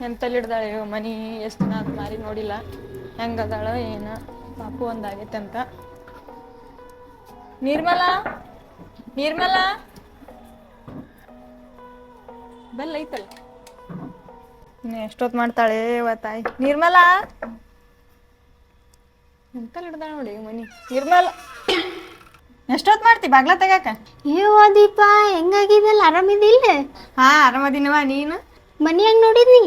ಎಂತಲ್ಲಿ ಇಡ್ದಾಳೆ ಇವ ಮನಿ ಎಷ್ಟು ದಿನ ಆತ್ ಮಾರಿ ನೋಡಿಲ್ಲ. ಹೆಂಗದಾಳ ಏನ ಪಾಪು ಒಂದಾಗೈತೆ ಅಂತ. ನಿರ್ಮಲ ನಿರ್ಮಲ. ಬೆಲ್ಲ ಐತಲ್ಲ. ಇನ್ನು ಎಷ್ಟೊತ್ತು ಮಾಡ್ತಾಳೆ ತಾಯಿ. ನಿರ್ಮಲ. ಎಂತಲ್ಲಿ ಹಿಡ್ದಾಳ ನೋಡಿ ಮನಿ. ನಿರ್ಮಲ. ಎಷ್ಟೊತ್ ಮಾಡ್ತಿ ಬಾಗ್ಲ ತೆಗಾಕ ಏ ದೀಪ ಹೆಂಗಾಗಿದಲ್ಲ ಆರಾಮಿದಿಲ್ಲ ಹಾ ಆರಾಮದಿನವ ನೀನು? ಮನಿ ಹೆಂಗ್ ನೋಡಿದ್ನಿ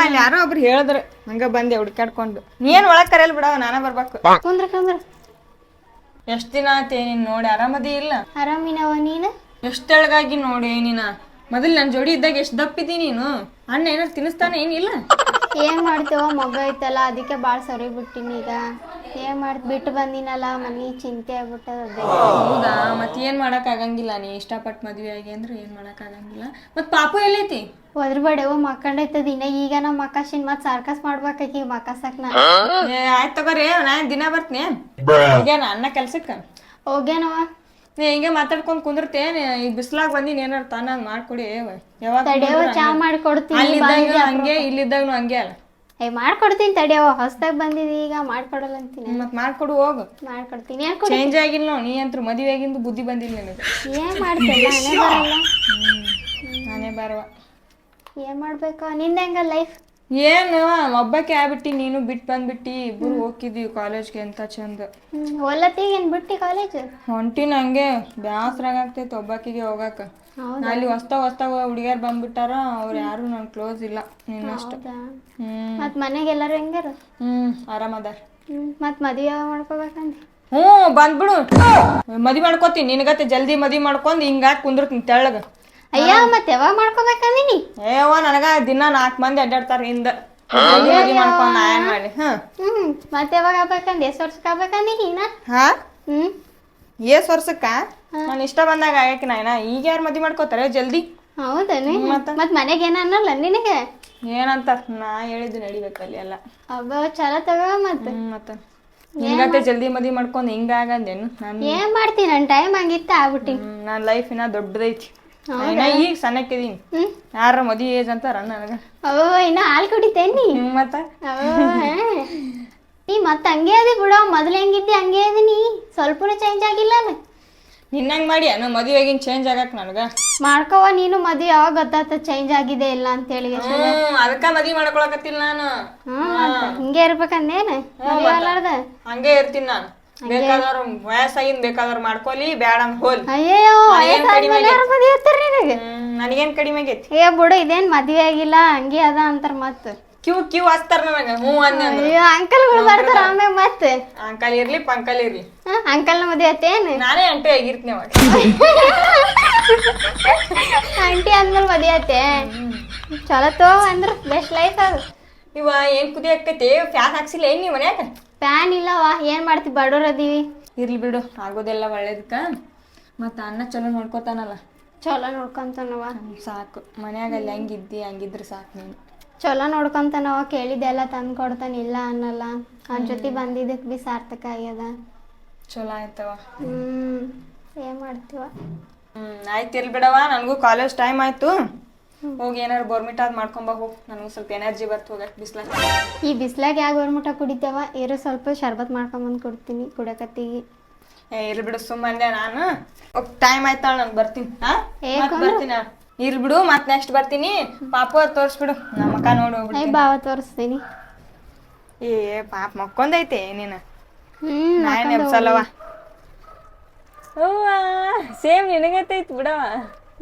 ಅಲ್ಲಿ ಯಾರೋ ಒಬ್ರು ಹೇಳಿದ್ರು ಹಂಗ ಬಂದೆ ಹುಡ್ಕಾಡ್ಕೊಂಡು ನೀನ್ ಒಳಗ್ ಕರೆಯಲ್ ಬಿಡವ ನಾನ ಬರ್ಬೇಕು. ಕುಂದ್ರ ಕುಂದ್ರ. ಎಷ್ಟ್ ದಿನ ಆತೇ ನೀನ್ ನೋಡಿ ಆರಾಮದಿ ಇಲ್ಲ? ಆರಾಮಿನವ ನೀನು? ಎಷ್ಟ್ ನೋಡಿ ನೀನ? ಮೊದಲ್ ನನ್ ಜೋಡಿ ಇದ್ದಾಗ ಎಷ್ಟ್ ದಪ್ಪಿದಿ ನೀನು? ಅಣ್ಣ ಏನಾರು ತಿನ್ನಿಸ್ತಾನೆ ಏನಿಲ್ಲ? ಏನ್ ಮಾಡ್ತೇವ ಮಗ ಐತಲ್ಲ ಅದಕ್ಕೆ ಬಾಳ್ ಸರಿ ಬಿಟ್ಟಿನಿ ಈಗ. ಏನ್ ಮಾಡ್ ಬಿಟ್ಟು ಬಂದಿನಲ್ಲ ಮನಿ ಚಿಂತೆ ಆಗ್ಬಿಟ್ಟದ ಹೌದಾ? ಮತ್ ಏನ್ ಮಾಡಕ್ ಆಗಂಗಿಲ್ಲ ನೀ? ಇಷ್ಟಪಟ್ಟು ಮದ್ವೆ ಆಗಿ ಅಂದ್ರೆ ಏನ್ ಮಾಡಕ್ ಆಗಂಗಿಲ್ಲ? ಮತ್ ಪಾಪು ಎಲ್ಲೈತಿ? ಒದ್ರಬೇಡವ ಮಕ್ಕಂಡೈತದ ಇನ್ನ ಈಗ ನಾ ಮಕಾಶಿನ್ ಮತ್ ಸರ್ಕಸ್ ಮಾಡ್ಬೇಕಾಕಿ ಮಕಾಸಕ್ ನಾ ಏ ಆಯ್ತ್ ತಗೋರಿ ನಾ ದಿನ ಬರ್ತೀನಿ. ಹೋಗ್ಯಾನ ಅನ್ನ ಕೆಲ್ಸಕ್ಕ? ಹೋಗ್ಯಾನವ. ನೀ ಹಿಂಗೆ ಮಾತಾಡ್ಕೊಂಡ್ ಕುಂದಿರ್ತೇನೆ ಈ ಬಿಸ್ಲಾಗ್ ಬಂದಿನಿ ಏನಾರ ತಾನ ಮಾಡ್ಕೊಡಿ. ಯಾವಾಗ ತಡೆಯವ ಚಾ ಮಾಡ್ಕೊಡ್ತೀನಿ ಅಲ್ಲಿದ್ದಾಗ ಹಂಗೆ ಇಲ್ಲಿದ್ದಾಗ್ನು ಹಂಗೆ ಅಲ್ಲ. ಏ ಮಾಡ್ಕೊಡ್ತೀನಿ ತಡೆಯವ ಹೊಸ್ದಾಗ ಬಂದಿದಿ ಈಗ ಮಾಡ್ಕೊಡಲ್ಲ ಅಂತೀನಿ. ಮತ್ ಮಾಡ್ಕೊಡು ಹೋಗು. ಮಾಡ್ಕೊಡ್ತೀನಿ. ಏನ್ ಚೇಂಜ್ ಆಗಿಲ್ಲ ನೋಡ್, ನೀ ಅಂತೂ ಮದುವೆ ಆಗಿಂದು ಬುದ್ಧಿ ಬಂದಿಲ್ಲ ನಿನಗೆ. ಏನ್ ಮಾಡ್ತಿಲ್ಲ ನಾನೇ ಬರಲ್ಲ. ನಾನೇ ಬಾರವ. ಏನ್ ಮಾಡ್ಬೇಕು? ನಿಂದ ಹೆಂಗ ಲೈಫ್ ಏನು ಒಬ್ಬಕ್ಕೆ ಆಗ್ಬಿಟ್ಟಿ ನೀನು ಬಿಟ್ಟು ಬಂದ್ಬಿಟ್ಟಿ ಇಬ್ರು ಹೋಗಿದ್ದೀವಿ ಕಾಲೇಜ್ಗೆ ಅಂತ ಚಂದ. ಹೊಲತಿ ಏನ್ ಬಿಟ್ಟಿ ಕಾಲೇಜ್ ಹೊಂಟಿನ ಹಂಗೆ ಬ್ಯಾಸ್ರಾಗ ಆಗ್ತೈತೆ ಒಬ್ಬಾಕಿಗೆ ಹೋಗಾಕ. ಹೌದಾ? ಅಲ್ಲಿ ಹೊಸ್ತಾಗ ಹೊಸ್ತಾಗ ಹುಡುಗಿಯರ್ ಬಂದ್ಬಿಟ್ಟಾರ ಅವ್ರ ಯಾರು ನನ್ ಕ್ಲೋಸ್ ಇಲ್ಲ ನಿನ್ನಷ್ಟು. ಹೌದಾ? ಹ್ಮ್. ಮತ್ ಮನೆಗೆ ಎಲ್ಲಾರು ಹೆಂಗಾರ ಹ್ಮ್ ಆರಾಮದಾರ. ಮತ್ ಮದುವೆ ಮಾಡ್ಕೋಬೇಕಂತ ಹ್ಞೂ ಬಂದ್ಬಿಡು. ಮದಿ ಮಾಡ್ಕೋತೀನಿ ನಿನಗತ್ತೆ ಜಲ್ದಿ ಮದಿ ಮಾಡ್ಕೊಂಡು ಹಿಂಗಾಗಿ ಕುಂದ್ರತೀನಿ ತೆಳ್ಳಗ. ಅಯ್ಯ ಮತ್ತೆ ಯಾವಾಗ ಮಾಡ್ಕೋಬೇಕಂದಿನಿ ಏವ ನನಗ ದಿನ ನಾಲ್ಕು ಮಂದಿ ಅಡ್ಡಾಡ್ತಾರ ಹಿಂದ. ಜಲ್ದಿ ಮದ್ವಿ ಮಾಡ್ಕೊಂಡ್ ನಾ ಏನ್ ಮಾಡಿ ಹಾ ಹ್ಮ್ ಮತ್ ಯಾವಾಗ ಆಗ್ಬೇಕಂದ್ ಎಷ್ಟ್ ವರ್ಷಕ್ಕೆ ಆಗ್ಬೇಕಂದಿನಿ ನಾ ಹಾ? ಹ್ಮ್. ಏಸ್ ವರ್ಷಕ್ಕ? ನಾನು ಇಷ್ಟ ಬಂದಾಗ ಆಗಕ್ಕೆ ನಾಯ್ನ? ಈಗ ಯಾರು ಮದ್ವಿ ಮಾಡ್ಕೋತಾರೆ? ಜಲ್ದಿ. ಮತ್ತ? ಮತ್ ಮನೆಗೆ ಏನ ಅನ್ನಲ್ಲ ನಿನಗೆ? ಏನಂತ? ನಾ ಹೇಳಿದ್ದು ನಡಿಬೇಕಲ್ಲಿ ಎಲ್ಲ. ಅಬ್ಬ ಚಲೋ ತಗೋ ಮತ್ ಹ್ಮ್ ಮತ್ತ. ಜಲ್ದಿ ಮದ್ವಿ ಮಾಡ್ಕೊಂಡು ಹಿಂಗ ಆಗಂದೇನು? ನನ್ ಏನ್ ಮಾಡ್ತಿ? ನನ್ ಟೈಮ್ ಹಂಗಿತ್ತ ಆಗ್ಬಿಟ್ಟಿ. ಹ್ಮ್, ನನ್ ಲೈಫ್ ಇನ್ನ ದೊಡ್ಡದೈತಿ. ನಾ ಈಗ ಸಣ್ಣಕ್ಕಿದೀನಿ. ಹ್ಮ್. ಯಾರ ಮದ್ವಿ ಏಜ್ ಅಂತಾರ ನನಗ. ಓ ಇನ್ನ ಹಾಲ್ ಕುಡಿತೇನಿ ಹ್ಮ್ ಮತ್ತ? ನೀ ಮತ್ ಹಂಗೆ ಅದಿ ಬಿಡ. ಮೊದಲು ಹೆಂಗಿದ್ದಿ ಹಂಗೆ ಅದೀನಿ ಸ್ವಲ್ಪನೂ ಚೇಂಜ್ ಆಗಿಲ್ಲ ನಿನ್ನಂಗ್ ಮಾಡಿ ಅನ್ನೋ ಮದುವೆಗಿನ್ ಚೇಂಜ್ ಆಗಕ್ ನನಗ? ಮಾಡ್ಕೋವ ನೀನು ಮದುವೆ ಯಾವಾಗ ಗೊತ್ತಾತ ಚೇಂಜ್ ಆಗಿದೆ ಇಲ್ಲ ಅಂತ ಹೇಳಿ ಹ್ಮ್ ಅದಕ್ಕ ಮದ್ವಿ ಮಾಡ್ಕೊಳಕತ್ತಿಲ್ಲ ನಾನು. ಹ್ಮ್ ಮತ್ತ್ ಹಿಂಗೆ ಇರ್ಬೇಕಂದೇನ ಮದ್ವೆ ಆಗ್ಲಾರ್ದ ಹಂಗೆ ಇರ್ತೀನಿ ನಾನು. ಬೇಕಾದವ್ರು ವಯಸ್ಸಾಗಿನ್ ಬೇಕಾದವ್ರು ಮಾಡ್ಕೊಲಿ ಬ್ಯಾಡ ಹೋಲ್. ಅಯ್ಯೋ ವಯಸ್ಸಾದ್ಮೇಲೆ ಯಾರು ಮದ್ವೆ ಆಗ್ತಾರ ನಿನಗೆ? ಹ್ಮ್ ನನಗೇನ್ ಕಡಿಮೆ ಆಗೈತಿ? ಏ ಬುಡು ಇದೇನ್ ಮದ್ವೆ ಆಗಿಲ್ಲ ಹಂಗೆ ಅದ ಅಂತಾರ ಮತ್. ಕ್ಯೂ ಕ್ಯೂ ಹಚ್ತಾರ ನನಗ ಹ್ಞೂ ಅನ್ನ ಅಯ್ಯೋ ಅಂಕಲ್ಗಳು ಬರ್ತಾರ ಆಮೇಲೆ ಮತ್ತೆ? ಅಂಕಲ್ ಇರ್ಲಿ ಪಂಕಲ್ ಇರ್ಲಿ. ಅಂಕಲ್ನ ಮದುವೆ ಆತೇನ್ ನಾನೇ ಅಂಟಿ ಆಗಿರ್ತೀನಿ ಅವಾಗ. ಆಂಟಿ ಅಂದ್ಮೇಲೆ ಮದ್ವೆ ಆತೆ ಚಲೋ ತೋ ಅಂದ್ರ ಬೆಸ್ಟ್ ಲೈಫ್ ಅದು. ಇವ ಏನ್ ಕುದಿ ಆಕೈತಿ ಫ್ಯಾನ್ ಹಾಕ್ಸಿಲ್ಲ ಏನ್ ನೀವ್ ಮನ್ಯಾಗ? ಪ್ಯಾನ್ ಇಲ್ಲವಾ ಏನ್ ಮಾಡ್ತಿ ಬಡವ್ರ ಅದೀವಿ. ಇರ್ಲಿ ಬಿಡು ಆಗೋದೆಲ್ಲ ಒಳ್ಳೇದಕ್ಕ. ಮತ್ತ ಅನ್ನ ಚಲೋ ನೋಡ್ಕೊತಾನಲ್ಲ. ಚಲೋ ನೋಡ್ಕೊಂತಾನವ ಸಾಕು. ಮನ್ಯಾಗ ಅಲ್ಲಿ ಹೆಂಗಿದ್ದಿ ಹಂಗಿದ್ರೆ ಸಾಕು ನೀನು. ಚಲೋ ನೋಡ್ಕೊಂತಾನವ ಕೇಳಿದ್ದೆಲ್ಲ ತಂದು ಕೊಡ್ತಾನ ಇಲ್ಲ ಅನ್ನಲ್ಲ. ಅವ್ನ ಜೊತೆ ಬಂದಿದ್ದಕ್ಕೆ ಬಿ ಸಾರ್ಥಕ ಆಗ್ಯದ. ಚಲೋ ಆಯ್ತವ. ಹ್ಮ್ ಏನ್ ಮಾಡ್ತೀವ? ಹ್ಮ್ ಆಯ್ತು ಇರ್ಲಿ ಬಿಡವ ನನಗೂ ಕಾಲೇಜ್ ಟೈಮ್ ಆಯ್ತು. ಹೋಗಿ ಏನಾರು ಬೋರ್ಮಿಟ್ ಅದ್ ಮಾಡ್ಕೊಂಬ ಹೋಗ್. ನನಗೂ ಸ್ವಲ್ಪ ಎನರ್ಜಿ ಬರ್ತು ಹೋಗಕ್ ಬಿಸ್ಲಾಗ. ಈ ಬಿಸ್ಲಾಗ ಯಾವ ಗೋರ್ಮುಟ ಕುಡಿತೇವ? ಇರೋ ಸ್ವಲ್ಪ ಶರ್ಬತ್ ಮಾಡ್ಕೊಂಬಂದು ಕೊಡ್ತೀನಿ ಕುಡಕತ್ತಿಗೆ ಏ ಇರ್ಲಿ ಬಿಡು ಸುಮ್ಮನೆ ನಾನು. ಟೈಮ್ ಆಯ್ತಾಳ ನಾನು ಬರ್ತೀನಿ. ಹಾ? ಏ, ಮತ್ತ್ ಬರ್ತೀನಿ? ನಾನು. ಇರ್ಲಿ ಬಿಡು ಮತ್ ನೆಕ್ಸ್ಟ್ ಬರ್ತೀನಿ. ಪಾಪು ಅದ್ ತೋರ್ಸ್ಬಿಡು. ನಮ್ಮ ಅಕ್ಕ ನೋಡು ಐ ಹೋಗ್ಬಿಡ್ತೀನಿ ಬಾವ ತೋರಿಸ್ತೀನಿ. ಏ ಪಾಪ ಮಕ್ಕೊಂದೈತೆ ನೀನು. ಹ್ಮ್ ಸೇಮ್ ನಿನಗತ್ತೈತ್ ಬಿಡವ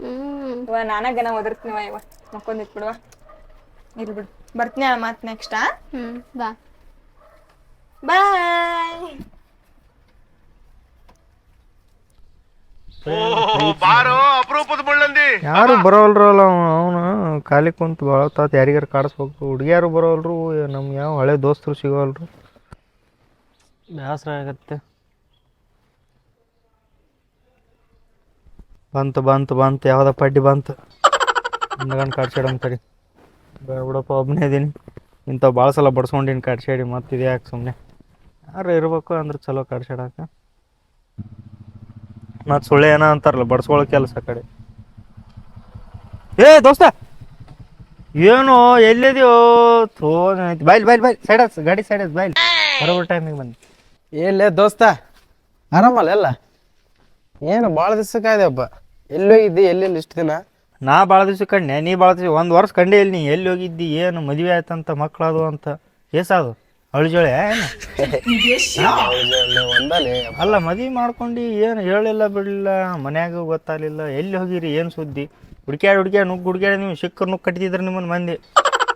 ಹ್ಮ್. ಇವ ನಾನ ಗನ ಒದರ್ತೀನಿವ ಇವ ಮಕ್ಕೊಂದೈತ್ ಬಿಡವ ಇರ್ ಬಿಡು. ಬರ್ತೀನಿ ಮತ್ ನೆಕ್ಸ್ಟ್ ಹ್ಮ್ ಬಾ. ಬಾಯ್ ಯಾರು ಬರೋಲ್ರಲ್ಲ ಅವನು ಖಾಲಿ ಕುಂತು ಭಾಳ ತಾತ ಯಾರಿಗಾರು ಕಾಡಿಸ್ಬೇಕು. ಹುಡುಗಿಯಾರು ಬರೋಲ್ರು ನಮ್ಗೆ ಯಾವ ಹಳೆ ದೋಸ್ತರು ಸಿಗೋಲ್ರು ಬೇಸರ ಆಗತ್ತೆ. ಬಂತು ಬಂತು ಬಂತು ಯಾವ್ದ ಪಡ್ಡಿ ಬಂತು. ಹಿಂದ್ಗಂಡು ಕಾಡ್ಸಾಡಮ್ ಕರಿ ಬೇಡ ಬಿಡಪ್ಪ ಒಬ್ಬನೇ ಇದೀನಿ. ಇಂಥವು ಭಾಳ ಸಲ ಬಡ್ಸ್ಕೊಂಡಿನಿ ಕಾಡ್ಸಾಡಿ ಮತ್ತೆ ಇದ್ಯಾಕೆ ಸುಮ್ಮನೆ ಯಾರು ಇರ್ಬೇಕು ಅಂದ್ರೆ ಚಲೋ ಕಾಡ್ಸಾಡಕ ಮತ್ತು ಸುಳ್ಳೆ ಏನ ಅಂತಾರಲ್ಲ ಬಡ್ಸ್ಕೊಳ್ಳೋ ಕೆಲಸ ಕಡೆ. ಏ ದೋಸ್ತ! ಏನು ಎಲ್ಲಿದ್ಯೋ ಥೋ ಬೈಲ್ ಬೈಲ್ ಬೈಲ್ ಸೈಡ್ ಗಾಡಿ ಸೈಡ್ ಬೈಲ್. ಬರೋ ಟೈಮಿಗೆ ಬಂದು ಎಲ್ಲೇ ದೋಸ್ತ? ಆರಾಮಲ್ಲ ಎಲ್ಲ? ಏನು ಭಾಳ ದಿವಸಕ್ಕಾಯ್ದಪ್ಪ ಎಲ್ಲಿ ಹೋಗಿದ್ದಿ ಎಲ್ಲೆಲ್ಲಿ ಇಷ್ಟು ದಿನ? ನಾ ಭಾಳ ದಿವ್ಸ ಕಂಡೆ ನೀ ಭಾಳ ದಿವಸ ಒಂದು ವರ್ಷ ಕಂಡೆ ಇಲ್ಲಿ ನೀ ಎಲ್ಲಿ ಹೋಗಿದ್ದಿ ಏನು ಮದುವೆ ಆಯ್ತಂತ ಮಕ್ಕಳದು ಅಂತ. ಏಸಾದು ಅಳ್ಜೋಳೆ ಒಂದಲೇ ಅಲ್ಲ ಮದ್ವಿ ಮಾಡ್ಕೊಂಡು ಏನು ಹೇಳಿಲ್ಲ ಬಿಡಲಿಲ್ಲ ಮನ್ಯಾಗ ಗೊತ್ತಾಗಲಿಲ್ಲ. ಎಲ್ಲಿ ಹೋಗಿರಿ ಏನು ಸುದ್ದಿ? ಹುಡ್ಕ್ಯಾಡಿ ಹುಡುಕ್ಯಾ ನುಗ್ಗು ಹುಡ್ಕ್ಯಾಡಿ ನೀವು ಸಿಕ್ಕರು ನುಗ್ಗು ಕಟ್ಟಿದ್ರೆ ನಿಮ್ಮನ್ನ ಮಂದಿ.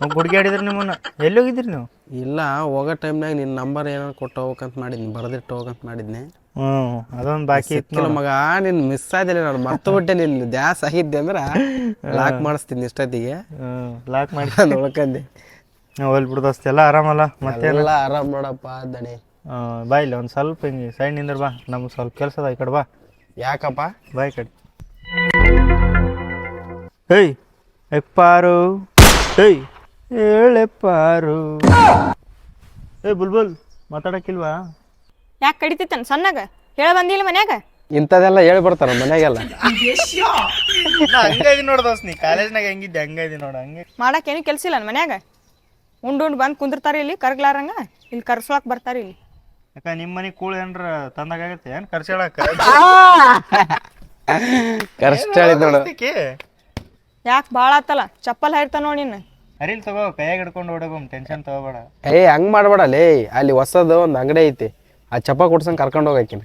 ನುಗ್ಗು ಹುಡುಕ್ಯಾಡಿದ್ರೆ ನಿಮ್ಮನ್ನ. ಎಲ್ಲಿ ಹೋಗಿದ್ರಿ ನೀವು? ಇಲ್ಲ ಹೋಗೋ ಟೈಮ್ನಾಗ ನಿನ್ನ ನಂಬರ್ ಏನಾರು ಕೊಟ್ಟು ಹೋಗಂತ ಮಾಡಿದ್ನಿ ಬರೆದಿಟ್ಟು ಹೋಗಂತ ಮಾಡಿದ್ನಿ. ಹ್ಞೂ ಅದೊಂದು ಬಾಕಿ ಇತ್ತು ಮಗ ನಿನ್ನ ಮಿಸ್ ಆದಿಲ್ಲ ನಾನು ಮರ್ತು ಬಿಟ್ಟೆ ನಿನ್ನ ದ್ಯಾಸ್ ಆಗಿದ್ದೆ ಅಂದ್ರೆ ಲಾಕ್ ಮಾಡಿಸ್ತೀನಿ ಇಷ್ಟೊತ್ತಿಗೆ. ಲಾಕ್ ಮಾಡಿ. ನೋಡ್ಕಂದೆ ಹೋಲ್ ಬಿಡ್ದಸ್ತಿ ಎಲ್ಲ ಆರಾಮಲ್ಲ? ಮತ್ತೆ ಎಲ್ಲ ಆರಾಮ್ ನೋಡಪ್ಪ ದಣಿ. ಬಾ ಇಲ್ಲಿ ಒಂದು ಸ್ವಲ್ಪ ಹಿಂಗೆ ಸೈಡ್ ನಿಂದ್ರ ಬಾ ನಮ್ಗೆ ಸ್ವಲ್ಪ ಕೆಲಸ ಅದ ಈ ಕಡೆ ಬಾ. ಯಾಕಪ್ಪ? ಬಾ ಈ ಕಡೆ. ಏಯ್ ಎಪ್ಪಾರು? ಏಯ್ ಹೇಳೆಪ್ಪಾರು ಏಯ್ ಬುಲ್ಬುಲ್ ಮಾತಾಡಕ್ಕಿಲ್ವಾ? ಯಾಕೆ ಕಡಿತೈತನ್ ಸಣ್ಣಗ? ಹೇಳ ಬಂದಿಲ್ಲ ಮನ್ಯಾಗ? ಇಂಥದೆಲ್ಲ ಹೇಳಿ ಬರ್ತಾರ ಮನೆಗೆಲ್ಲ ಹಂಗೈದಿ ನೋಡ ದೋಸ್ತ್ ನೀ ಕಾಲೇಜ್ನಾಗ ಹೆಂಗಿದ್ದೆ ಹಂಗೈದಿ ನೋಡ ಹಂಗೆ. ಮಾಡಕ್ಕೆ ಏನು ಕೆಲಸ ಇಲ್ಲ ಮನ್ಯಾಗ? ಉಂಡು ಉಂಡು ಬಂದು ಕುಂದಿರ್ತಾರೆ ಇಲ್ಲಿ ಕರ್ಗ್ಲಾರಂಗ? ಇಲ್ಲಿ ಕರ್ಸೋಕ್ ಬರ್ತಾರೆ ಇಲ್ಲಿ. ಯಾಕ ನಿಮ್ಮ ಮನೆ ಕೂಳು ಏನ್ರ ತಂದಾಗತ್ತೆ ಏನು ಹೇಳಿದ್ ನೋಡು ಯಾಕೆ ಭಾಳ ಆತಲ್ಲ ಚಪ್ಪಲ್ ಹಾರಿತಾನ ನೋಡಿ ನಿನ್ನ. ಅರಿಲ್ ತಗೋ ಕೈಯಾಗ ಹಿಡ್ಕೊಂಡು ಓಡೋಗಮ್ ಟೆನ್ಷನ್ ತಗೋಬೇಡ. ಏ ಹಂಗ್ ಮಾಡ್ಬೇಡ ಲೇ ಅಲ್ಲಿ ಹೊಸದು ಒಂದು ಅಂಗಡಿ ಐತಿ ಆ ಚಪ್ಪ ಕೊಡ್ಸಂಗ್ ಕರ್ಕೊಂಡು ಹೋಗಾಕಿನ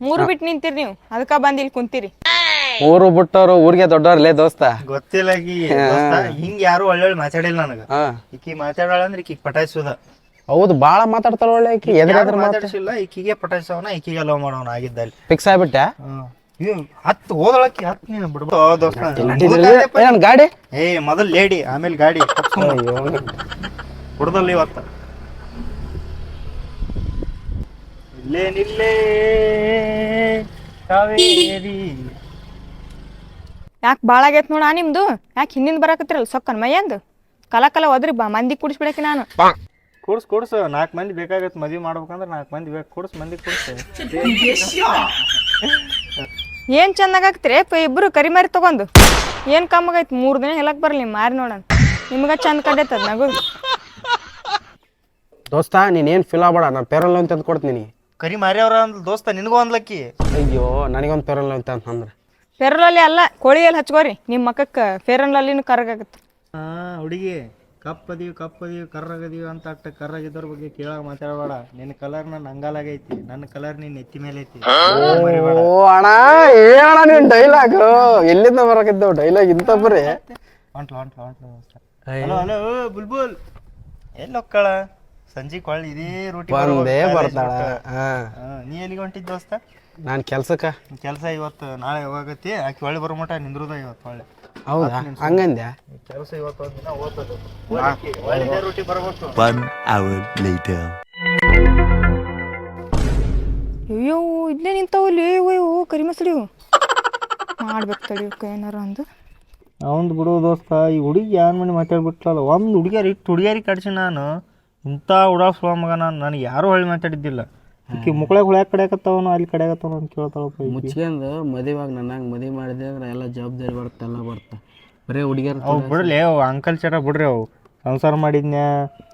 ಮೂರು ಬಿಟ್ಟು ನಿಂತೀರಿ ನೀವು ಅದಕ್ಕ ಬಂದು ಇಲ್ಲಿ ಕುಂತೀರಿ. ಊರು ಬಿಟ್ಟವ್ರು ಊರಿಗೆ ದೊಡ್ಡವ್ರಲ್ಲೇ ದೋಸ್ತ. ಗೊತ್ತಿಲ್ಲ ಆಕಿ. ದೋಸ್ತ, ಹಿಂಗ್ ಯಾರು ಒಳ್ಳೊಳ್ಳೆ ಮಾತಾಡಿಲ್ಲ ನನಗ. ಹಾ. ಈಕಿ ಮಾತಾಡೋಳ ಅಂದ್ರೆ ಈಕಿಗೆ ಪಟಾಯಿಸುದ. ಹೌದು ಬಾಳ ಮಾತಾಡ್ತಾರ ಒಳ್ಳೆ ಆಕಿ. ಎದ್ರಾದ್ರೂ ಮಾತಾಡಿಸಿಲ್ಲ ಮಾತಾಡ ಮಾತಾಡ್ಸಿಲ್ಲ ಈಕಿಗೆ ಪಟಾಯಿಸವನ ಈಕಿಗೆ ಲವ್ ಮಾಡೋನ ಆಗಿದ್ದಲ್ಲಿ. ಫಿಕ್ಸ್ ಆಗ್ಬಿಟ್ಟೆ ಹತ್ತು ಓದೋಳಕಿ ಹತ್ತು ನೀನು ಬಿಡ್ಬೋ ದೋಸ್ತ. ಏ ನನ್ ಗಾಡಿ? ಏ ಮೊದಲ್ ಲೇಡಿ ಆಮೇಲೆ ಗಾಡಿ. ಹುಡ್ದಲ್ಲ ಇವತ್ತ ಇಲ್ಲೇ ನಿಲ್ಲೇ ಕಾವೇರಿ. ಯಾಕೆ ಭಾಳ ಆಗೈತೆ ನೋಡ ನಿಮ್ದು? ಯಾಕೆ ಹಿಂದಿಂದ ಬರಾಕತ್ತಿರಲ್ಲ ಸೊಕ್ಕನ್ ಮೈಯಂದು? ಕಲ ಕಲ ಒದ್ರಿ ಬಾ ಮಂದಿ ಕುಡಿಸ್ಬಿಡಕ್ಕೆ ನಾನು. ಕೂಡ್ಸ್ ಕೂಡ್ಸು. ನಾಲ್ಕು ಮಂದಿ ಬೇಕಾಗತ್ತೆ ಮದ್ವೆ ಮಾಡ್ಬೇಕಂದ್ರೆ ನಾಲ್ಕು ಮಂದಿ ಬೇಕು. ಕೂಡ್ಸ್ ಮಂದಿ ಕೂಡ್ಸ್. ಏನು ಚಂದಾಗ ಇಬ್ಬರು ಪ ಇಬ್ರು ಕರಿಮಾರಿ ತಗೊಂಡು. ಏನು ಕಮ್ಮಾಗೈತೆ ಮೂರು ದಿನ ಹೇಳಕ್ ಬರಲಿ ಮಾರಿ ನೋಡೋಣ. ನಿಮ್ಗೆ ಚಂದ ಕಡ್ಡೈತದ ನಗು. ದೋಸ್ತ ನೀನ್ ಏನ್ ಫಿಲ್ ಆಗ್ಬೇಡ. ನಾನು ಪೇರಲ್ ಅಂತ ತಂದು ಕೊಡ್ತೀನಿ. ಕರಿ ಮಾರಿ ಅವ್ರ ದೋಸ್ತ ನಿನಗೂ ಅಂದ್ಲಕ್ಕಿ. ಅಯ್ಯೋ ನನಗೊಂದು ಪೇರಲ್ ಅಂತ ಅಂತಂದ್ರೆ ಫೇರಲಲ್ಲಿ ಅಲ್ಲ ಕೋಳಿಯಲ್ಲಿ ಹಚ್ಕೋರಿ. ನಿಮ್ಮ ಮಕ್ಕಕ್ಕೆ ಫೇರನ್ಲಲ್ಲಿನೂ ಕರಗಾಗತ್ತೆ ಹಾ ಹುಡುಗಿ ಕಪ್ಪದೀವಿ ಕಪ್ಪದೀವಿ ಕರ್ರಗದೀವಿ ಅಂತ ಅಟ್ಟ ಕರ್ರಗಿದ್ರ ಬಗ್ಗೆ ಕೇಳಾಗ ಮಾತಾಡಬೇಡ. ನಿನ್ನ ಕಲರ್ ನನ್ನ ಅಂಗಾಲಾಗೈತಿ ನನ್ನ ಕಲರ್ ನಿನ್ನ ಎತ್ತಿ ಮೇಲೆ ಐತಿ ಓ ಅಣ್ಣ ಹೇಳಣ ನಿನ್ ಡೈಲಾಗ್ ಎಲ್ಲಿಂದ ಬರಕಿದ್ದವು ಡೈಲಾಗ್ ಇಂತ ಬರೀ? ಹೊಂಟ್ಲ ಹೊಂಟ್ಲ ಹೊಂಟ್ಲ ಹಲೋ ಹಲೋ ಬುಲ್ಬುಲ್. ಎಲ್ಲಿ ಹೋಗ್ಕಳ? ಸಂಜೆ ಕೊಳ್ಳಿ ಇದೇ ರೂಟಿ ಬಂದೇ ಬರ್ತಾಳ. ಹಾ ನೀ ಎಲ್ಲಿಗೆ ಹೊಂಟಿದ್ ದೋಸ್ತ? ನಾನ್ ಕೆಲ್ಸಕ್ಕ? ಕೆಲಸ ಇವತ್ತು ನಾಳೆ ಹೋಗತಿ ಆಕೆ ಒಳ್ಳೆ ಬರೋ ಮಟ ನಿಂದ್ರದ ಇವತ್ತು ಒಳ್ಳೆ ಹೌದಾ? ಹಂಗಂದ್ಯಾ? ಕೆಲಸ ಇವತ್ತು ಒಂದ್ ದಿನ ಓದ್ತದ. ಒಳ್ಳೆ ರೂಟಿ ಬರ್ಬೇಕು. One hour later. ಅಯ್ಯೋ ಇಲ್ಲೇ ನಿಂತಾವಲ್ಲಿ? ಅಯ್ಯೋ ಕರಿ ಮಸಡಿವು ಮಾಡ್ಬೇಕು ತಡಿಯೋಕೆ ಏನಾರ ಅಂದು ಅವಂದು ಬಿಡು ದೋಸ್ತ ಈ ಹುಡುಗಿ ಯಾನ್ ಮನೆ ಮಾತಾಡ್ಬಿಟ್ಲಲ್ಲ ಒಂದು ಹುಡುಗಿಯರಿ ಇಟ್ಟು ಹುಡುಗಿಯರಿಗೆ ಕಡ್ಸಿ ನಾನು. ಇಂಥ ಹುಡುಗ ಸುಳ ಮಗ ನಾನು ನನಗೆ ಯಾರೂ ಹೊಳ್ಳಿ ಮಾತಾಡಿದ್ದಿಲ್ಲ. ಈಕಿ ಮುಕ್ಳಾಗ ಹುಳ್ಯಾಕ ಕಡೆಯಕತ್ತವನು ಅಲ್ಲಿ ಕಡೆಯಕತ್ತವನು ಅಂತ ಕೇಳ್ತಾಳಪ್ಪ ಈಕಿ. ಮುಚ್ಕೊಂಡು ಮದುವೆವಾಗ ನನಗೆ ಮದುವೆ ಮಾಡಿದೆ ಅಂದ್ರೆ ಎಲ್ಲ ಜವಾಬ್ದಾರಿ ಬರುತ್ತೆ ಎಲ್ಲ ಬರುತ್ತೆ ಬರೇ ಹುಡುಗಿಯರ್ ಅವು ಬಿಡ್ಲಿ ಅವು ಅಂಕಲ್ ಚಟ ಬಿಡ್ರಿ ಅವು. ಸಂಸಾರ ಮಾಡಿದ್ನ್ಯಾ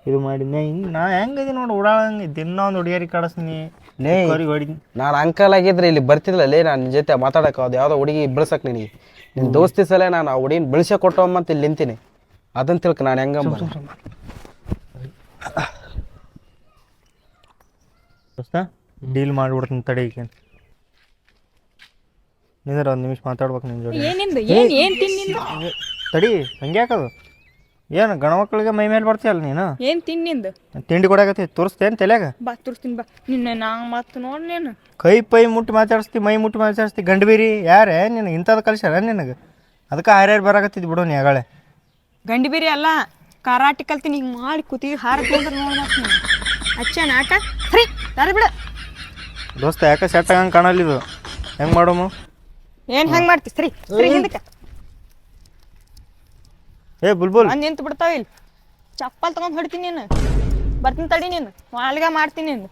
ಇದು ಮಾಡಿದ್ನ್ಯ ಹಿಂಗೆ ನಾ ಹೆಂಗದಿ ನೋಡಿ ಉಡಾಳಂಗೆ ದಿನ ಒಂದು ಹುಡುಗಿಯರಿ ಕಾಡಿಸ್ತೀನಿ. ಲೇ. ಹೊಡಿದ್ನಿ ನಾನು ಅಂಕಲ್ ಆಗಿದ್ರೆ ಇಲ್ಲಿ ಬರ್ತಿದ್ಲ? ಲೇ ನನ್ನ ನಿನ್ ಜೊತೆ ಮಾತಾಡಕ್ಕೆ ಅದು ಯಾವುದೋ ಹುಡುಗಿ ಬೆಳ್ಸಕ್ ನಿನಗೆ. ನಿನ್ನ ದೋಸ್ತಿ ಸಲ ನಾನು ಆ ಹುಡುಗಿನ ಬೆಳ್ಸೆ ಕೊಟ್ಟವಮ್ಮಂತ ಇಲ್ಲಿ ನಿಂತೀನಿ. ಅದನ್ನ ತಿಳ್ಕ ನಾನು ಹೆಂಗಮ್ಮ ದೋಸ್ತ ಡೀಲ್ ಮಾಡ್ಬಿಡ್ತೀನಿ ತಡಿ ಈಗ ನಿಂದ್ರ ಒಂದು ನಿಮಿಷ ಮಾತಾಡ್ಬೇಕು ನಿನ್ನ ಜೋಡಿ. ಏನಿಂದು ಏನ್ ಏನು ತಿನ್ನಿಂದ ತಡಿ ಹಂಗೆ ಯಾಕದು ಏನು ಗಣಮಕ್ಳಿಗೆ ಮೈ ಮೇಲೆ ಬರ್ತೀಯಲ್ಲ ನೀನು? ಏನು ತಿನ್ನಿಂದು ತಿಂಡಿ ಕೊಡಾಕತ್ತಿ ತೋರಿಸ್ತೇನು ತಲೆಯಾಗ? ಬಾ ತುರ್ಸ್ತೀನಿ ಬಾ. ನಿನ್ನ ನಾ ಮತ್ತೆ ನೋಡಿ ನೀನು. ಕೈ ಪೈ ಮುಟ್ಟಿ ಮಾತಾಡಿಸ್ತಿ ಮೈ ಮುಟ್ಟಿ ಮಾತಾಡಿಸ್ತಿ ಗಂಡಬೀರಿ ಯಾರೇ ನಿನಗೆ ಇಂಥದ್ದು ಕಲ್ಸ್ಯಾರ ನಿನಗೆ? ಅದಕ್ಕೆ ಹಾರ್ಯಾರು ಬರಾಕತ್ತಿದ್ ಬಿಡು ನೀ ಆಗಳೇ. ಗಂಡಬೀರಿ ಬೇರೆ ಅಲ್ಲ ಕರಾಟಿ ಕಲ್ತೀನಿ ಹಿಂಗೆ ಮಾಡಿ ಕೂತಿ ಹಾರ ಅಂದ್ರೆ ನೀನು ನಾಟ. ಬಿಡ. ದೋಸ್ತ ಯಾಕೆ ಸೆಟ್ ಆಗಂಗೆ ಕಾಣಲ್ಲ ಇದು? ಹೆಂಗೆ ಮಾಡೋಮು ಏನು ಹೆಂಗೆ ಮಾಡ್ತಿ? ಸರಿ ಸರಿ ಹಿಂದಕ್ಕೆ. ಏ ಬುಲ್ಬುಲ್. ಬಂದು ನಿಂತು ಬಿಡ್ತಾವ ಇಲ್ಲಿ. ಚಪ್ಪಲ್ ತಗೊಂಡ್ ಹೊಡಿತೀನಿ ನೀನು. ಬರ್ತೀನಿ ತಡಿ ನೀನು. ಮಾಲ್ಗ ಮಾಡ್ತೀನಿ ನೀನು.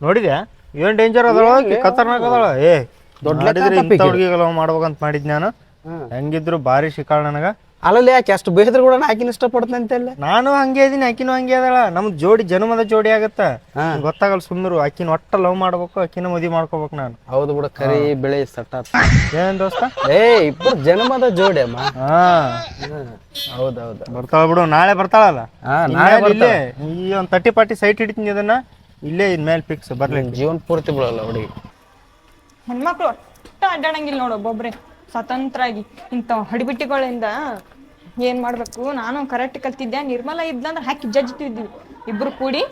ನೋಡಿದ್ಯಾ? ಏನು ಡೇಂಜರ್ ಅದಳ? ಖತರ್ನಾಕ್ ಅದಳ. ಏ ದೊಡ್ಡ ಹುಡುಗಿಗಳು ಮಾಡ್ಬೇಕಂತ ಮಾಡಿದ್ ನಾನು. ಹೆಂಗಿದ್ರು ಬಾರಿ ಶಿಕಾಳ ನನಗ. ಅಲ್ಲಲ್ಲಿ ಯಾಕೆ? ಅಷ್ಟು ಬೇಸಿದ್ರೆ ಕೂಡ ಆಕಿನ ಇಷ್ಟಪಡ್ತಂತೆ ಅಂತೆಲ್ಲ. ನಾನು ಹಂಗೆ ಇದೀನಿ ಆಕಿನೂ ಹಂಗೆ ಅದಳ. ನಮ್ ಜೋಡಿ ಜನ್ಮದ ಜೋಡಿ ಆಗತ್ತ? ಗೊತ್ತಾಗಲ್ಲ ಸುಂದರು ಆಕಿನ ಒಟ್ಟ ಲವ್ ಮಾಡ್ಬೇಕು ಆಕಿನ ಮದಿ ಮಾಡ್ಕೋಬೇಕು ನಾನು. ಹೌದು ಬಿಡ ಕರಿ ಬೆಳೆ ಸಟ್ಟ. ಏನ್ ದೋಸ್ತ? ಏ ಇಬ್ಬರು ಜನ್ಮದ ಜೋಡಿ ಅಮ್ಮ. ಹಾ. ಹೌದೌದು. ಬರ್ತಾಳ ಬಿಡು ನಾಳೆ ಬರ್ತಾಳಲ್ಲ? ನಾಳೆ ಇಲ್ಲೇ ಈ ಒಂದ್ ತರ್ಟಿ ಪಾರ್ಟಿ ಸೈಟ್ ಹಿಡಿತೀನಿ ಅದನ್ನ. ಇಲ್ಲೇ ಇನ್ಮೇಲೆ ಫಿಕ್ಸ್ ಬರ್ಲಿ ಜೀವನ ಪೂರ್ತಿ ಬಿಡಲ್ಲ ಹುಡುಗಿ. ಹೆಣ್ಮಕ್ಳು ಒಟ್ಟ ಅಡ್ಡಾಡಂಗಿಲ್ಲ ನೋಡು ಒಬ್ಬೊಬ್ರೆ. ಸ್ವತಂತ್ರ ಆಗಿ ಇಂಥ ಹಡಿಬಿಟ್ಟಿಗಳಿಂದ ಏನ್ ಮಾಡ್ಬೇಕು? ನಾನು ಕರೆಕ್ಟ್ ಕಲ್ತಿದ್ದೆ. ನಿರ್ಮಲ ಇದ್ಲಂದ್ರೆ ಹಾಕಿ ಜಜ್ತಿದ್ವಿ. ಇಬ್ರು ಕೂಡಿ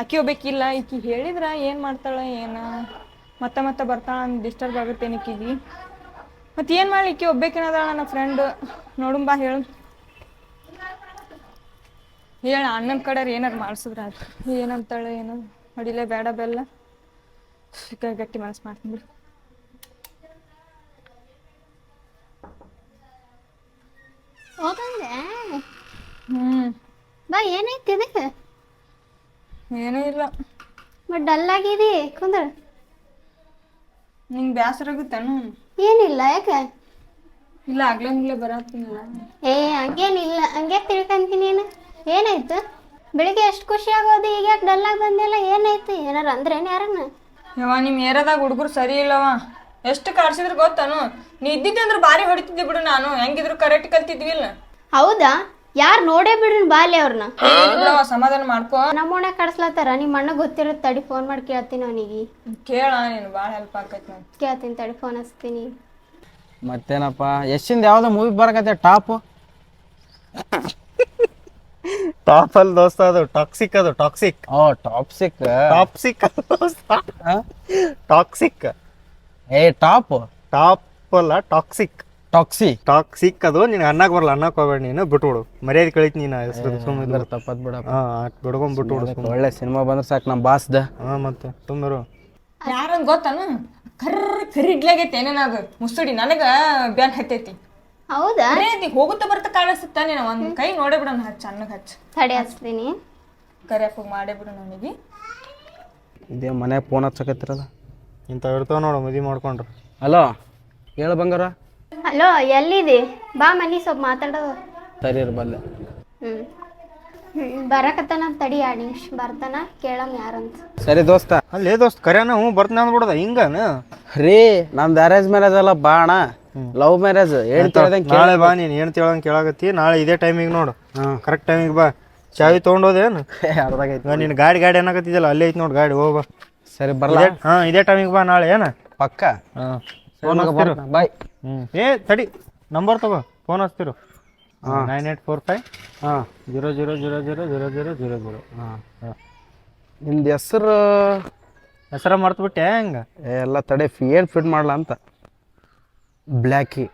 ಅಕ್ಕಿ ಹೋಗ್ಬೇಕಿಲ್ಲ ಈಕಿ ಹೇಳಿದ್ರ ಏನ್ ಮಾಡ್ತಾಳ, ಏನ? ಮತ್ತೆ ಮತ್ತೆ ಬರ್ತಾಳ ಡಿಸ್ಟರ್ಬ್ ಆಗುತ್ತೆ ನಿಕ್ಕಿಗಿ. ಮತ್ತೆ ಏನ್ ಮಾಡ್ಲಿ? ಈಕಿ ಒಬ್ಬೇಕೇನದ ನನ್ನ ಫ್ರೆಂಡ್ ನೋಡುಂಬಾ ಹೇಳು. ಹೇಳ, ಅಣ್ಣನ ಕಡೆ ಏನಾರು ಮಾಡಿಸಿದ್ರ ಏನಂತಾಳೆ, ಏನೋ. ಹೊಡಿಲೇ ಬೇಡ ಬೆಲ್ಲ. ಗಟ್ಟಿ ಮನಸ್ಸು ಮಾಡ್ತೀನಿ ಹೋಗಂದೆ ಹ್ಮ್ ಬಾ ಏನೈತಿ ಇದಕ್ಕೆ ಏನೂ ಇಲ್ಲ. ಬಟ್ ಡಲ್ ಆಗಿದಿ? ಕುಂದ್ರ. ನಿಂಗೆ ಬೇಸರ ಆಗುತ್ತೇನು ಏನಿಲ್ಲ ಯಾಕೆ? ಇಲ್ಲ ಆಗ್ಲಂಗಿಲ್ಲ ಬರತ್ತೀನಲ್ಲ ಏ ಹಂಗೇನಿಲ್ಲ. ಹಂಗೆ ತಿಳ್ಕಂತೀನಿ ಏನು ಏನಾಯ್ತು? ಬೆಳಿಗ್ಗೆ ಎಷ್ಟು ಖುಷಿ ಆಗೋದು ಈಗ ಯಾಕೆ ಡಲ್ ಆಗಿ ಬಂದಿಲ್ಲ? ಏನಾಯ್ತು? ಏನಾರ ಅಂದ್ರೇನು ಯಾರನ್ನ? ಯವ್ವ ನಿಮ್ಮ ಏರದಾಗ ಹುಡುಗರು ಸರಿ ಇಲ್ಲವ ಎಷ್ಟು ಕಾಡ್ಸಿದ್ರು ಗೊತ್ತಾನು? ನೀ ಇದ್ದಿದ್ದೆ ಅಂದ್ರೆ ಭಾರಿ ಹೊಡಿತಿದ್ದೆ ಬಿಡು ನಾನು. ಹೆಂಗಿದ್ರು ಕರೆಕ್ಟ್ ಕಲ್ತಿದ್ವಿ ಇಲ್ಲ ಹೌದಾ? ಯಾರು ನೋಡೇ ಬಿಡ್ರಿ ಬಾಲಿ ಅವ್ರನ್ನ ಬಿಡವ ಸಮಾಧಾನ ಮಾಡ್ಕೋ. ನಮ್ಮ ಮನೆ ಕಡ್ಸ್ಲತ್ತಾರ ನಿಮ್ಮ ಅಣ್ಣ ಗೊತ್ತಿರುತ್ತೆ ತಡಿ ಫೋನ್ ಮಾಡಿ ಕೇಳ್ತೀನಿ ಅವನಿಗೆ. ಕೇಳ ನೀನು ಭಾಳ ಹೆಲ್ಪ್ ಆಕೈತಿ ಕೇಳ್ತೀನಿ ತಡಿ ಫೋನ್ ಹಚ್ತೀನಿ. ಮತ್ತೇನಪ್ಪ ಎಷ್ಟಿಂದ ಯಾವ್ದೋ ಮೂವಿ ಬರಕತ್ತೆ ಟಾಪ್? ಟಾಪ್ ಅಲ್ಲಿ ದೋಸ್ತ ಅದು ಟಾಕ್ಸಿಕ್ ಅದು ಟಾಕ್ಸಿಕ್. ಓ ಟಾಪ್ಸಿಕ್. ಟಾಪ್ಸಿಕ್ ಟಾಪ್ಸಿಕ್ ಟಾಕ್ಸಿಕ್. ಏ ಟಾಪ್? ಟಾಪ್ ಅಲ್ಲ ಟಾಕ್ಸಿಕ್. ಟಾಕ್ಸಿ ಟಾಕ್ಸಿಕ್ ಅದು ನಿನ್ ಅನ್ನಕ್ ಬರಲ್ಲ ಅನ್ನಕ್ ಹೋಗ್ಬೇಡ ನೀನು ಬಿಟ್ಬಿಡು. ಮರ್ಯಾದೆ ಕಳಿತ್ ನೀನು ಹೆಸರು ಸುಮ್ಮನೆ ತಪ್ಪದ್ ಬಿಡ ಬಿಡ್ಕೊಂಡ್ ಬಿಟ್ಬಿಡು ಒಳ್ಳೆ ಸಿನಿಮಾ ಬಂದ್ರೆ ಸಾಕು ನಮ್ಮ ಬಾಸ್ದ ಹಾ ಮತ್ತೆ ಸುಮ್ಮರು ಯಾರು ಗೊತ್ತಾನು ಕರ್ರ ಕರಿ ಇಡ್ಲಾಗೈತೆ ಏನೇನಾಗ ಮುಸುಡಿ ನನಗ ಬ್ಯಾನ್ ಹತ್ತೈತಿ. ಹೌದಾ? ಅರೇ ಅದಿ ಹೋಗುತ್ತಾ ಬರ್ತಾ ಕಾಣಿಸುತ್ತ? ನೀನು ಒಂದ್ ಕೈ ನೋಡೇ ಬಿಡೋಣ ಹಚ್ಚ ಅನ್ನಕ್ಕೆ ಹಚ್ಚ. ತಡಿ ಹಚ್ತೀನಿ ಕರಿಯಪ್ಪ ಮಾಡೇ ಬಿಡು ನನಗೆ. ಇದೇ ಮನೆ ಫೋನ್ ಹಚ್ಚಕತ್ತಿರದ. ಇಂಥ ಇರ್ತಾವ ನೋಡು ಮದುವೆ ಮಾಡ್ಕೊಂಡ್ರು. ಹಲೋ ಹೇಳು ಬಂಗಾರ. ಹಲೋ ಎಲ್ಲಿದಿ? ಬಾ ಮನಿ ಸ್ವಲ್ಪ ಮಾತಾಡೋದು ಸರಿ ಇರು ಬಲ್ಲೆ. ಹ್ಮ್. ಹ್ಮ್ ಬರಕತ್ತಾನ ತಡಿ ಎರಡು ನಿಮಿಷ ಬರ್ತಾನ ಕೇಳಮ್ ಯಾರಂತ. ಸರಿ ದೋಸ್ತ. ಅಲ್ಲೇ ದೋಸ್ತ ಕರ್ಯಾನ ಹ್ಞೂ ಬರ್ತಾನೆ ಅಂದ್ಬಿಡ್ದ ಹಿಂಗನ ರೀ ನಮ್ಮ ಅರೇಂಜ್ ಮ್ಯಾರೇಜ್ ಅಲ್ಲ ಬಾಣ ಲವ್ ಮ್ಯಾರೇಜ್ ಏನ್ ಕೇಳ್ದಂಗೆ ನಾಳೆ ಬಾ ನೀನು ಏನು ತಿಳಂಗ್ ಕೇಳಾಗತ್ತಿ ನಾಳೆ ಇದೇ ಟೈಮಿಗೆ ನೋಡು. ಹಾಂ. ಕರೆಕ್ಟ್ ಟೈಮಿಗೆ ಬಾ. ಚಾವಿ ತೊಗೊಂಡೋದೇನು ಅರ್ಧಾಗೈತಿ. ಈಗ ನಿನ್ನ ಗಾಡಿ ಗಾಡಿ ಏನಾಗತ್ತಿದ್ಯಲ್ಲ ಅಲ್ಲೇ ಐತಿ ನೋಡಿ ಗಾಡಿ ಹೋಗ್ ಬಾ. ಸರಿ ಬರ್ಲಾ? ಇದೇ ಹಾಂ ಇದೇ ಟೈಮಿಗೆ ಬಾ ನಾಳೆ ಏನ? ಪಕ್ಕ? ಹಾಂ. ಫೋನ್ ಬಾಯ್ ಹ್ಞೂ ಏ ತಡಿ ನಂಬರ್ ತಗೋ ಫೋನ್ ಹಚ್ತಿರು. ನೈನ್ ಏಟ್ ಫೋರ್ ಫೈವ್ ಹಾಂ. Zero zero zero zero zero zero zero zero. ಹಾಂ. ನಿಮ್ದು ಹೆಸರು? ಹೆಸರ ಮರ್ತುಬಿಟ್ಟೆ ಹೆಂಗ? ಎಲ್ಲ ತಡೆ ಏನು ಫಿಟ್ ಮಾಡಲ ಅಂತ? ಬ್ಲ್ಯಾಕಿ.